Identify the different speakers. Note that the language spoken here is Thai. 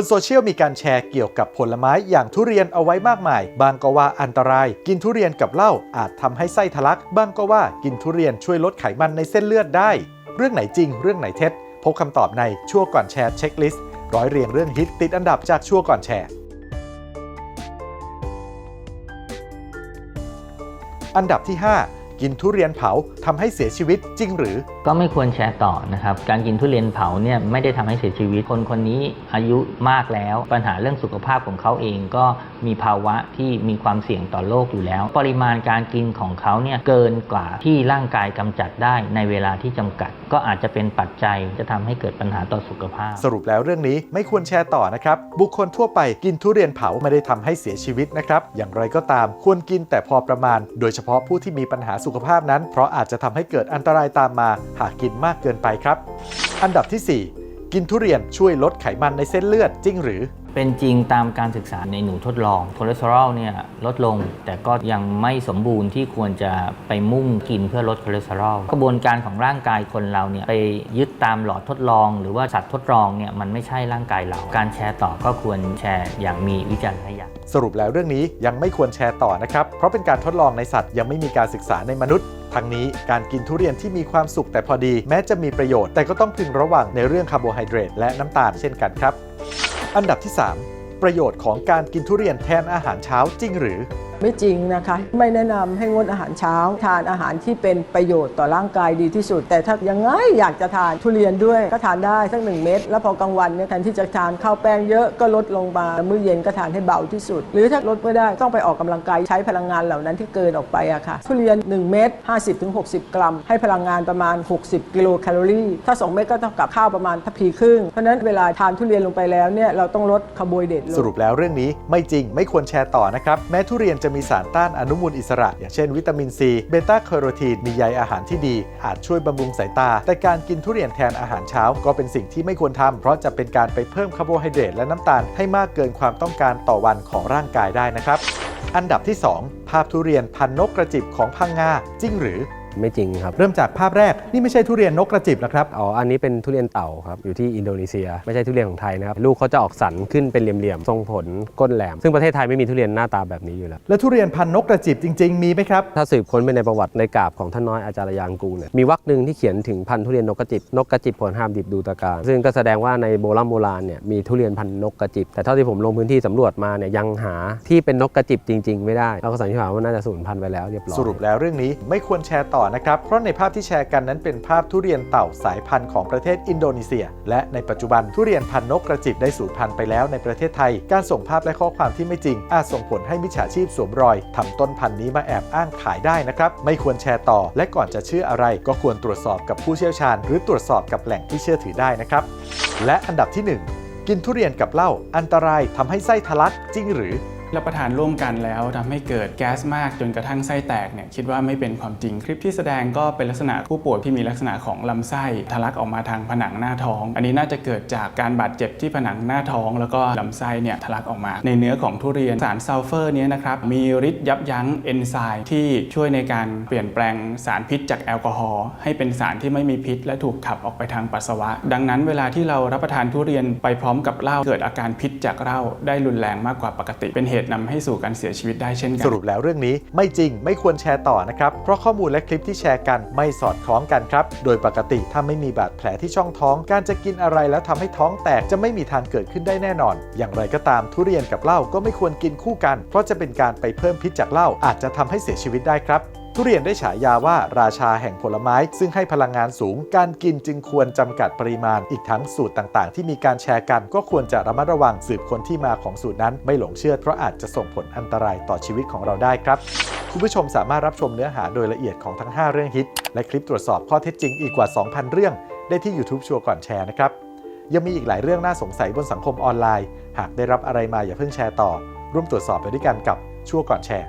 Speaker 1: นโซเชียลมีการแชร์เกี่ยวกับผลไม้อย่างทุเรียนเอาไว้มากมาย บางก็ว่าอันตราย กินทุเรียนกับเหล้าอาจทำให้ไส้ทะลัก บางก็ว่ากินทุเรียนช่วยลดไขมันในเส้นเลือดได้ เรื่องไหนจริง เรื่องไหนเท็จ พบคำตอบในชั่วก่อนแชร์เช็คลิสต์ร้อยเรียงเรื่องฮิตติดอันดับจากชั่วก่อนแชร์อันดับที่ 5 กินทุเรียนเผาทำให้เสียชีวิตจริงหรือ
Speaker 2: ก็ไม่ควรแชร์ต่อนะครับ การกินทุเรียนเผาเนี่ยไม่ได้ทำให้เสียชีวิต คนคนนี้อายุมากแล้ว ปัญหาเรื่องสุขภาพของเขาเองก็มีภาวะที่มีความเสี่ยงต่อโรคอยู่แล้ว ปริมาณการกินของเขาเนี่ยเกินกว่าที่ร่างกายกำจัดได้ในเวลาที่จำกัด ก็อาจจะเป็นปัจจัยจะทำให้เกิดปัญหาต่อสุขภาพ
Speaker 1: สรุปแล้วเรื่องนี้ไม่ควรแชร์ต่อนะครับ บุคคลทั่วไปกินทุเรียนเผาไม่ได้ทำให้เสียชีวิตนะครับ อย่างไรก็ตามควรกินแต่พอประมาณ โดยเฉพาะผู้ที่มีปัญหาสุขภาพนั้น เพราะอาจจะทำให้เกิดอันตรายตามมา หากกินมากเกินไปครับ อันดับที่ 4 กินทุเรียนช่วยลดไขมันในเส้นเลือดจริงหรือ
Speaker 2: เป็นจริงตามการศึกษาในหนูทดลองคอเลสเตอรอลเนี่ยลดลง แต่ก็ยังไม่สมบูรณ์ที่ควรจะไปมุ่งกินเพื่อลดคอเลสเตอรอลกระบวนการของร่างกายคนเราเนี่ยไปยึดตามหลอดทดลอง หรือว่าสัตว์ทดลองเนี่ยมันไม่ใช่ร่างกายเรา การแชร์ต่อก็ควรแชร์อย่างมีวิจารณญาณ
Speaker 1: สรุปแล้วเรื่องนี้ยังไม่ควรแชร์ต่อนะครับ เพราะเป็นการทดลองในสัตว์ยังไม่มีการศึกษาในมนุษย์ทั้งนี้การกินทุเรียนที่มีความสุขแต่พอดี แม้จะมีประโยชน์แต่ก็ต้องพึงระวังในเรื่องคาร์โบไฮเดรตและน้ำตาลเช่นกันครับ อันดับที่ 3 ประโยชน์ของการกินทุเรียนแทนอาหารเช้าจริงหรือ
Speaker 3: ไม่จริงนะคะ ไม่แนะนำให้งดอาหารเช้า ทานอาหารที่เป็นประโยชน์ต่อร่างกายดีที่สุด แต่ถ้ายังไงอยากจะทานทุเรียนด้วยก็ทานได้สักหนึ่งเม็ดแล้วพอกลางวันเนี่ยแทนที่จะทานข้าวแป้งเยอะก็ลดลงมามื้อเย็นก็ทานให้เบาที่สุด หรือถ้าลดไม่ได้ต้องไปออกกำลังกายใช้พลังงานเหล่านั้นที่เกินออกไปอะค่ะทุเรียน 1 เม็ด50-60 กรัม ให้พลังงานประมาณ 60 กิโลแคลอรี่ ถ้า 2 เม็ดก็เท่ากับข้าวประมาณทัพพีครึ่งเพราะฉะนั้นเวลาทานทุเรียนลงไปแล้วเนี่ยเราต้องลดคาร์โบไฮเดรตลง
Speaker 1: สรุปแล้วเรื่องนี้ไม่จริงไม่ควรแชร์ต่อนะครับแม้ทุเรียนจะะมีสารต้านอนุมูลอิสระ อย่างเช่นวิตามินซีเบต้าแคโรทีนมีใยอาหารที่ดี อาจช่วยบำรุงสายตา แต่การกินทุเรียนแทนอาหารเช้าก็เป็นสิ่งที่ไม่ควรทำเพราะจะเป็นการไปเพิ่มคาร์โบไฮเดรตและน้ำตาลให้มากเกินความต้องการต่อวันของร่างกายได้นะครับอันดับที่ 2 ภาพทุเรียนพันนกกระจิบของพังงาจริงหรือ
Speaker 4: ไม่จริงครับ
Speaker 1: เริ่มจากภาพแรกนี่ไม่ใช่ทุเรียนนกกระจิบนะครับ
Speaker 4: อ๋อ อันนี้เป็นทุเรียนเต่าครับ อยู่ที่อินโดนีเซีย ไม่ใช่ทุเรียนของไทยนะครับ ลูกเขาจะออกสันขึ้นเป็นเหลี่ยมๆ ทรงผลก้นแหลม ซึ่งประเทศไทยไม่มีทุเรียนหน้าตาแบบนี้อยู่แล้ว
Speaker 1: แล้วทุเรียนพันนกกระจิบจริง ๆ มีไหมครับ
Speaker 4: ถ้าสืบค้นไปในประวัติในกาบของท่านน้อยอาจารย์ยางกูลเนี่ย มีวรรคหนึ่งที่เขียนถึงพันธุ์ทุเรียนนกกระจิบ นกกระจิบผลห้ามดิบดูตะการ ซึ่งก็แสดงว่าในโบราณโบราณเนี่ยมีทุเรียนพันธุ์นกกระจิบ แต่เท่าที่ผมลงพื้นที่สำรวจมาเนี่ยยังหาที่เป็นนกกระจิบจริง ๆ ไม่ได้เราก็สันนิษฐานว่าน่าจะสูญพันธุ์ไปแล้วเรียบร้อย
Speaker 1: สรุปแล้วเรื่องนี้ไม่ควรแชร์ต่อนะครับ เพราะในภาพที่แชร์กันนั้นเป็นภาพทุเรียนเต่าสายพันธุ์ของประเทศอินโดนีเซีย และในปัจจุบันทุเรียนพันธุ์นกกระจิบได้สูญพันธุ์ไปแล้วในประเทศไทย การส่งภาพและข้อความที่ไม่จริง อาจส่งผลให้มิจฉาชีพสวมรอยทำต้นพันธุ์นี้มาแอบอ้างขายได้นะครับไม่ควรแชร์ต่อ และก่อนจะเชื่ออะไร ก็ควรตรวจสอบกับผู้เชี่ยวชาญ หรือตรวจสอบกับแหล่งที่เชื่อถือได้นะครับและอันดับที่หนึ่งกินทุเรียนกับเหล้าอันตรายทำให้ไส้ทะลักจริงหรือ
Speaker 5: รับประทานร่วมกันแล้วทำให้เกิดแก๊สมากจนกระทั่งไส้แตกเนี่ยคิดว่าไม่เป็นความจริงคลิปที่แสดงก็เป็นลักษณะผู้ป่วยที่มีลักษณะของลำไส้ทะลักออกมาทางผนังหน้าท้อง อันนี้น่าจะเกิดจากการบาดเจ็บที่ผนังหน้าท้อง แล้วก็ลำไส้เนี่ยทะลักออกมา ในเนื้อของทุเรียนสารซัลเฟอร์เนี้นะครับมีฤทธิ์ยับยั้งเอนไซม์ที่ช่วยในการเปลี่ยนแปลงสารพิษจากแอลกอฮอล์ให้เป็นสารที่ไม่มีพิษ และถูกขับออกไปทางปัสสาวะ ดังนั้นเวลาที่เรารับประทานทุเรียนไปพร้อมกับเหล้าเกิดอาการพิษจากเหล้าได้รุนแรงมากกว่าปกติเป็นเหตุนำให้สู่การเสียชีวิตได้เช่นกัน
Speaker 1: สรุปแล้วเรื่องนี้ไม่จริงไม่ควรแชร์ต่อนะครับ เพราะข้อมูลและคลิปที่แชร์กันไม่สอดคล้องกันครับ โดยปกติถ้าไม่มีบาดแผลที่ช่องท้อง การจะกินอะไรแล้วทำให้ท้องแตกจะไม่มีทางเกิดขึ้นได้แน่นอน อย่างไรก็ตามทุเรียนกับเหล้าก็ไม่ควรกินคู่กัน เพราะจะเป็นการไปเพิ่มพิษจากเหล้าอาจจะทำให้เสียชีวิตได้ครับ ทุเรียนได้ฉายาว่าราชาแห่งผลไม้ ซึ่งให้พลังงานสูง การกินจึงควรจำกัดปริมาณ อีกทั้งสูตรต่างๆ ที่มีการแชร์กัน ก็ควรจะระมัดระวังสืบคนที่มาของสูตรนั้น ไม่หลงเชื่อเพราะอาจจะส่งผลอันตรายต่อชีวิตของเราได้ครับ คุณผู้ชมสามารถรับชมเนื้อหาโดยละเอียดของทั้ง 5 เรื่องฮิต และคลิปตรวจสอบข้อเท็จจริงอีกกว่า 2,000 เรื่อง ได้ที่ YouTube ชัวร์ก่อนแชร์นะครับยังมีอีกหลายเรื่องน่าสงสัยบนสังคมออนไลน์ หากได้รับอะไรมาอย่าเพิ่งแชร์ต่อ ร่วมตรวจสอบไปด้วยกันกับชัวร์ก่อนแชร์